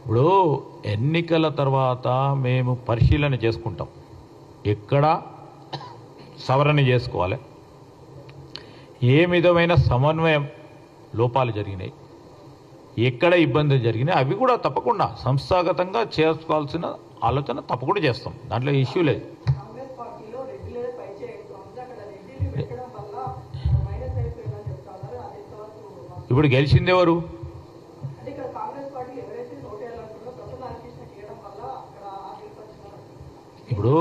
ఇప్పుడు ఎన్నికల తర్వాత మేము పరిశీలన చేసుకుంటాం. ఎక్కడ సవరణ చేసుకోవాలి? ఏ విధమైన సమన్వయం లోపాలు జరిగినాయి? ఎక్కడ ఇబ్బందులు జరిగినాయి? అవి కూడా తప్పకుండా సంస్థాగతంగా చేసుకోవాల్సిన ఆలోచన తప్పకుండా చేస్తాం. దాంట్లో ఇష్యూ లేదు. ఆ గెలుపు వచ్చిందని ఇప్పుడు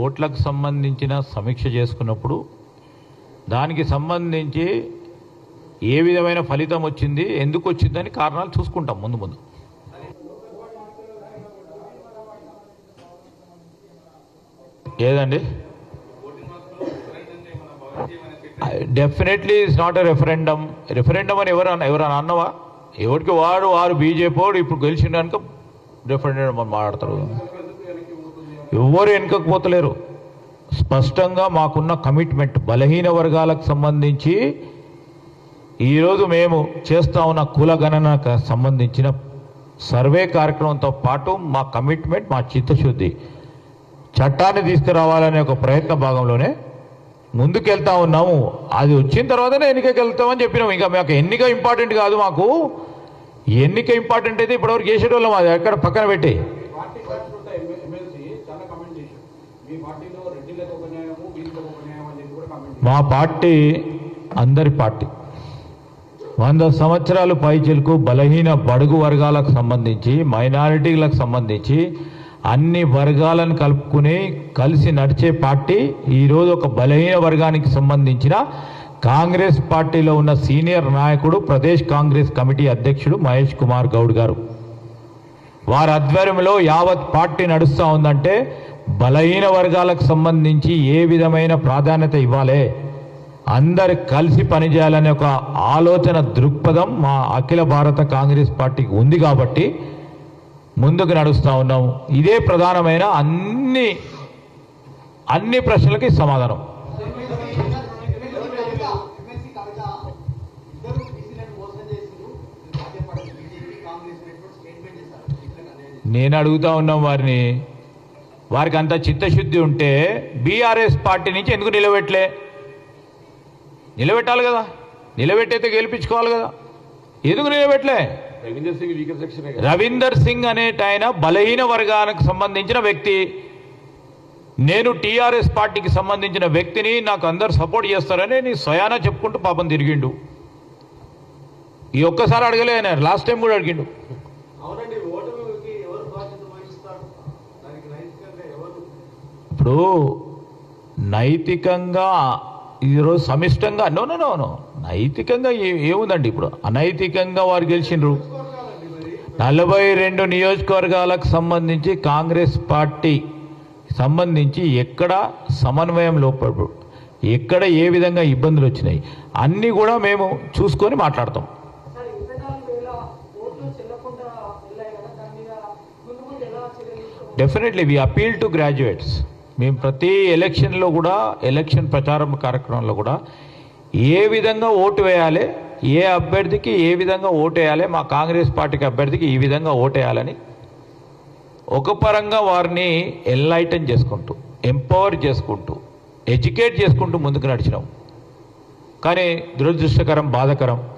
ఓట్లకు సంబంధించిన సమీక్ష చేసుకున్నప్పుడు దానికి సంబంధించి ఏ విధమైన ఫలితం వచ్చింది ఎందుకు వచ్చిందని కారణాలు చూసుకుంటాం ముందు ముందు. ఏదండి? Definitely is not a referendum referendum అని ఎవరన్నా ఎవరన్నా అన్నవా? ఎవరికి వాడు వారు బీజేపీ వాడు ఇప్పుడు గెలిచిండనుక రెఫరెండం అని మాట్లాడతారు ఎవరు వెనుకపోతలేరు స్పష్టంగా మాకున్న కమిట్మెంట్ బలహీన వర్గాలకు సంబంధించి ఈరోజు మేము చేస్తా ఉన్న కుల గణనకు సంబంధించిన సర్వే కార్యక్రమంతో పాటు మా కమిట్మెంట్ మా చిత్తశుద్ధి చట్టాన్ని తీసుకురావాలనే ఒక ప్రయత్న భాగంలోనే ముందుకెళ్తా ఉన్నాము. అది వచ్చిన తర్వాతనే ఎన్నికకి వెళ్తామని చెప్పినాము. ఇంకా మాకు ఎన్నిక ఇంపార్టెంట్ కాదు మాకు. ఎన్నిక ఇంపార్టెంట్ అయితే ఇప్పటివరకు చేసేటోళ్ళం అది. ఎక్కడ పక్కన పెట్టి. మా పార్టీ అందరి పార్టీ. వంద సంవత్సరాలు పైచిలకు బలహీన బడుగు వర్గాలకు సంబంధించి మైనారిటీలకు సంబంధించి అన్ని వర్గాలను కలుపుకుని కలిసి నడిచే పార్టీ ఈరోజు ఒక బలహీన వర్గానికి సంబంధించిన కాంగ్రెస్ పార్టీలో ఉన్న సీనియర్ నాయకుడు ప్రదేశ్ కాంగ్రెస్ కమిటీ అధ్యక్షుడు మహేష్ కుమార్ గౌడ్ గారు. వారి ఆధ్వర్యంలో యావత్ పార్టీ నడుస్తూ ఉందంటే బలహీన వర్గాలకు సంబంధించి ఏ విధమైన ప్రాధాన్యత ఇవ్వాలి? అందరు కలిసి పనిచేయాలనే ఒక ఆలోచన దృక్పథం మా అఖిల భారత కాంగ్రెస్ పార్టీకి ఉంది కాబట్టి ముందుకు నడుస్తూ ఉన్నాము ఇదే ప్రధానమైన అన్ని అన్ని ప్రశ్నలకి సమాధానం. నేను అడుగుతా ఉన్నాం వారిని వారికి అంత చిత్తశుద్ధి ఉంటే బీఆర్ఎస్ పార్టీ నుంచి ఎందుకు నిలబెట్టలే? నిలబెట్టాలి కదా. నిలబెట్టయితే గెలిపించుకోవాలి కదా. ఎందుకు నిలబెట్టలే? రవీందర్ సింగ్ అనేట ఆయన బలహీన వర్గానికి సంబంధించిన వ్యక్తి. నేను టీఆర్ఎస్ పార్టీకి సంబంధించిన వ్యక్తిని నాకు అందరు సపోర్ట్ చేస్తారని నీ స్వయానా చెప్పుకుంటూ పాపం తిరిగిండు. ఈ ఒక్కసారి అడగలే ఆయన లాస్ట్ టైం కూడా అడిగిండు. ఇప్పుడు నైతికంగా ఈరోజు సమిష్టంగా నో నో నో నో. నైతికంగా ఏ- ఏముందండి ఇప్పుడు? అనైతికంగా వారు గెలిచిండ్రు. నలభై రెండు నియోజకవర్గాలకు సంబంధించి కాంగ్రెస్ పార్టీ సంబంధించి ఎక్కడ సమన్వయం లోపడు ఎక్కడ ఏ విధంగా ఇబ్బందులు వచ్చినాయి అన్నీ కూడా మేము చూసుకొని మాట్లాడతాం? Definitely we appeal to graduates మేము ప్రతి ఎలక్షన్లో కూడా ఎలక్షన్ ప్రచారం కార్యక్రమంలో కూడా ఏ విధంగా ఓటు వేయాలి ఏ అభ్యర్థికి ఏ విధంగా ఓటేయాలి మా కాంగ్రెస్ పార్టీకి అభ్యర్థికి ఈ విధంగా ఓటేయాలని వేయాలని ఒక పరంగా వారిని ఎన్లైటన్ చేసుకుంటూ ఎంపవర్ చేసుకుంటూ ఎడ్యుకేట్ చేసుకుంటూ ముందుకు నడిచినాం. కానీ దురదృష్టకరం బాధకరం.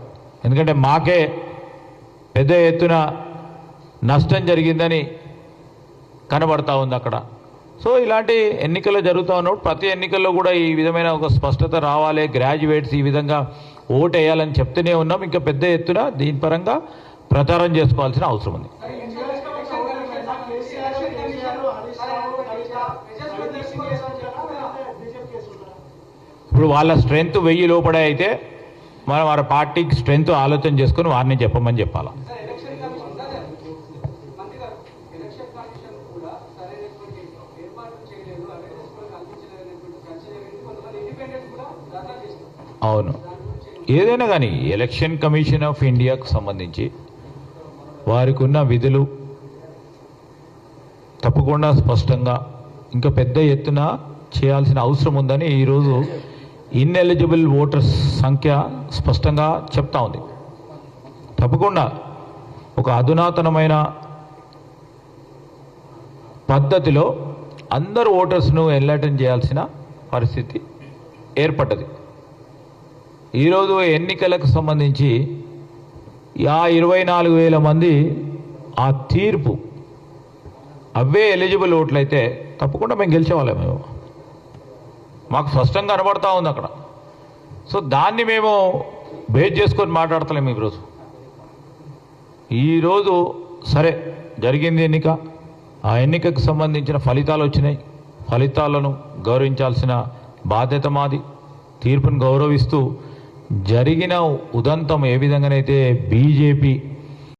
ఎందుకంటే మాకే పెద్ద ఎత్తున నష్టం జరిగిందని కనబడతా ఉంది అక్కడ. సో ఇలాంటి ఎన్నికలు జరుగుతూ ఉన్నప్పుడు ప్రతి ఎన్నికల్లో కూడా ఈ విధమైన ఒక స్పష్టత రావాలి. గ్రాడ్యుయేట్స్ ఈ విధంగా ఓటు వేయాలని చెప్తూనే ఉన్నాం. ఇంకా పెద్ద ఎత్తున దీని పరంగా ప్రచారం చేసుకోవాల్సిన అవసరం ఉంది. ఇప్పుడు వాళ్ళ స్ట్రెంగ్త్ వెయ్యి లోపడే అయితే మనం వారి పార్టీకి స్ట్రెంగ్త్ ఆలోచన చేసుకొని వారిని చెప్పమని చెప్పాలి ఎలక్షన్ కమిషన్ సార్ మంత్రి గారు ఎలక్షన్ కమిషన్ కూడా సరైనటువంటి ఏర్పాట్లు చేయలేదు అవేర్నెస్ కూడా కల్పించలేనటువంటి చర్చ జరిగింది కొంతమంది ఇండిపెండెంట్ కూడా ధర్నా చేస్తారు అవును. ఏదైనా కానీ ఎలక్షన్ కమిషన్ ఆఫ్ ఇండియాకు సంబంధించి వారికి ఉన్న విధులు తప్పకుండా స్పష్టంగా ఇంకా పెద్ద ఎత్తున చేయాల్సిన అవసరం ఉందని ఈరోజు ఇన్ఎలిజిబుల్ ఓటర్స్ సంఖ్య స్పష్టంగా చెప్తా ఉంది. తప్పకుండా ఒక అధునాతనమైన పద్ధతిలో అందరు ఓటర్స్ను ఎన్లైటన్ చేయాల్సిన పరిస్థితి ఏర్పడ్డది. ఈరోజు ఎన్నికలకు సంబంధించి ఆ ఇరవై నాలుగు వేల మంది ఆ తీర్పు అవే ఎలిజిబుల్ ఓట్లయితే తప్పకుండా మేము గెలిచేవాళ్ళం మేము. మాకు స్పష్టంగా కనబడతా ఉంది అక్కడ. సో దాన్ని మేము బేస్ చేసుకొని మాట్లాడతలేము ఈరోజు. ఈరోజు సరే జరిగింది ఎన్నిక. ఆ ఎన్నికకు సంబంధించిన ఫలితాలు వచ్చినాయి. ఫలితాలను గౌరవించాల్సిన బాధ్యత మాది. తీర్పును గౌరవిస్తూ జరిగిన ఉదంతం ఏ విధంగానైతే బీజేపీ